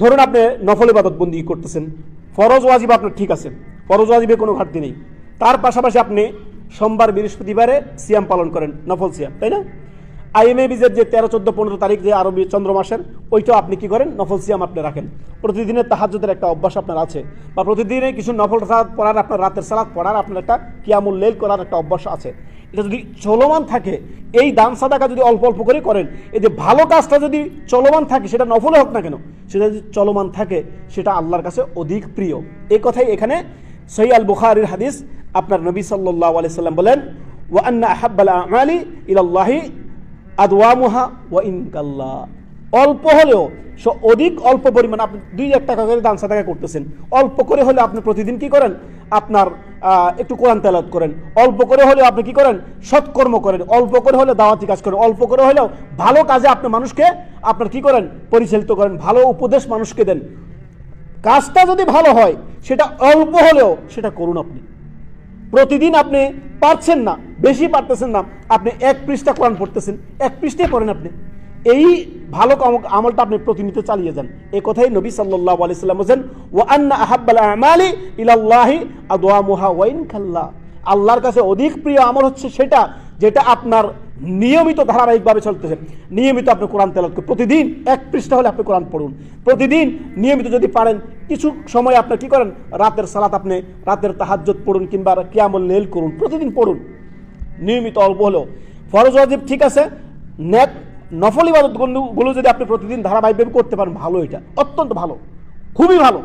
ধরুন আপনি নফল ইবাদত বন্দি করতেছেন, ফরজ ওয়াজিব আপনার ঠিক আছে, ফরজ ওয়াজিবে কোনো ঘাটতি নেই। তার পাশাপাশি আপনি সোমবার, বৃহস্পতিবারে সিয়াম পালন করেন, নফল সিয়াম, তাই না? আইএমএ বিজের যে তেরো, চোদ্দ, পনেরো তারিখ যে আরবি চন্দ্র মাসের, ওইটাও আপনি কি করেন? নফল সিয়াম আপনি রাখেন। প্রতিদিনের তাহাজ্যদের একটা অভ্যাস আপনার আছে। বা প্রতিদিনে কিছু নফল সালাদ পড়ার, আপনার রাতের সালাদ পড়ার, আপনার একটা কিয়ামুল লেল করার একটা অভ্যাস আছে। এটা যদি চলমান থাকে, এই দান সাদাকা যদি অল্প অল্প করে করেন, এই যে ভালো কাজটা যদি চলমান থাকে, সেটা নফলে হোক না কেন, সেটা যদি চলমান থাকে, সেটা আল্লাহর কাছে অধিক প্রিয়। এই কথাই এখানে সই আল বুখারির হাদিস, আপনার নবী সাল্লাহ আলাইসাল্লাম বলেন, ওয়া আন্না আহাব্বাল আমালি ইলাল্লাহি আদওয়ামুহা ওয়া ইনকাল্লা। অল্প হলেও অধিক অল্প পরিমাণ আপনি দুই এক টাকা করে দান সাদাকা করতেছেন। অল্প করে হলে আপনি প্রতিদিন কি করেন? আপনার একটু কোরআন তেলাত করেন। অল্প করে হলেও আপনি কি করেন? সৎকর্ম করেন। অল্প করে হলে দাওয়াতি কাজ করেন। অল্প করে হলেও ভালো কাজে আপনি মানুষকে, আপনার কি করেন? পরিচালিত করেন। ভালো উপদেশ মানুষকে দেন। কাজটা যদি ভালো হয়, সেটা অল্প হলেও সেটা করুন আপনি। প্রতিদিন আপনি পারছেন না, বেশি পারতেছেন না, আপনি এক পৃষ্ঠা কোরআন পড়তেছেন। এক পৃষ্ঠায় পড়েন আপনি। এই ভালো আমলটা আপনি প্রতিনিয়ত চালিয়ে যান। এই কথাই নবী সাল্লাল্লাহু আলাইহি সাল্লাম বলেন ওয়া আন্না আহাব্বাল আমালি ইলাল্লাহি আদওয়ামুহা ওয়া ইন খাল্লা আল্লাহর কাছে অধিক প্রিয় আমল হচ্ছে সেটা যেটা আপনার নিয়মিত ধারাবাহিকভাবে চলতেছে। নিয়মিত আপনি কোরআন করুন। প্রতিদিন এক পৃষ্ঠা হলে আপনি কোরআন পড়ুন। প্রতিদিন নিয়মিত যদি পারেন, কিছু সময় আপনি কি করেন? রাতের সালাত আপনি রাতের তাহাজ্জুদ পড়ুন কিংবা কিয়ামুল লেল করুন। প্রতিদিন পড়ুন। নিয়মিত অল্প হলেও। ফরজ ওয়াজিব ঠিক আছে, নেক নফল ইবাদতগুলো যদি আপনি প্রতিদিন ধারাবাহিকভাবে করতে পারেন ভালো এটা অত্যন্ত ভালো খুবই ভালো।